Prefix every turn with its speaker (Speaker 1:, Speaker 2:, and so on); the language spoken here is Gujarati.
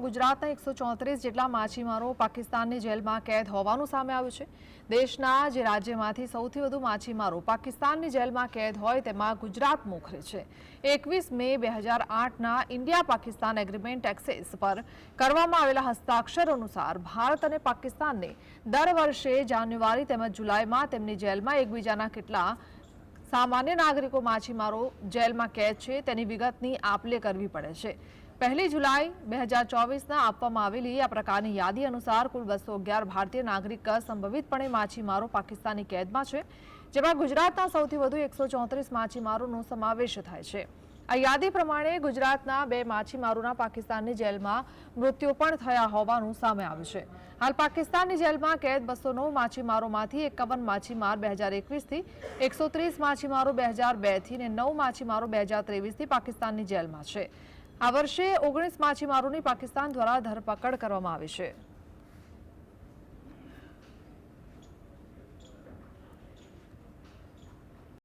Speaker 1: ગુજરાતના એકસો ચોત્રીસ જેટલા માછીમારો પાકિસ્તાનની જેલમાં કેદ હોવાનું સામે આવ્યું છે. દેશના જે રાજ્યમાંથી સૌથી વધુ માછીમારો પાકિસ્તાનની જેલમાં કેદ હોય તેમાં ગુજરાત મોખરે છે. એકવીસ મે બે હજાર આઠના ઇન્ડિયા પાકિસ્તાન એગ્રીમેન્ટ એક્સેસ પર કરવામાં આવેલા હસ્તાક્ષર અનુસાર ભારત અને પાકિસ્તાનને દર વર્ષે જાન્યુઆરી તેમજ જુલાઈમાં તેમની જેલમાં એકબીજાના કેટલા સામાન્ય નાગરિકો માછીમારો જેલમાં કેદ છે, તેની વિગતની આપલે કરવી પડે છે. પહેલી જુલાઈ બે હજાર ચોવીસના આપવામાં આવેલી આ પ્રકારની યાદી અનુસાર કુલ બસો અગિયાર ભારતીય નાગરિક સંભવિતપણે માછીમારો પાકિસ્તાની કેદમાં છે, જેમાં ગુજરાતના સૌથી વધુ એકસો ચોત્રીસ માછીમારોનો સમાવેશ થાય છે. આ યાદી પ્રમાણે ગુજરાતના બે માછીમારોના પાકિસ્તાનની જેલમાં મૃત્યુ પણ થયા હોવાનું સામે આવ્યું છે. હાલ પાકિસ્તાનની જેલમાં કેદ બસો નવ માછીમારોમાંથી એકાવન માછીમાર બે હજાર એકવીસથી એકસો ત્રીસ માછીમારો બે હજાર બેથી અને નવ માછીમારો બે હજાર ત્રેવીસથી પાકિસ્તાનની જેલમાં છે. આ વર્ષે ઓગણીસ માછીમારોની પાકિસ્તાન દ્વારા ધરપકડ કરવામાં આવી છે.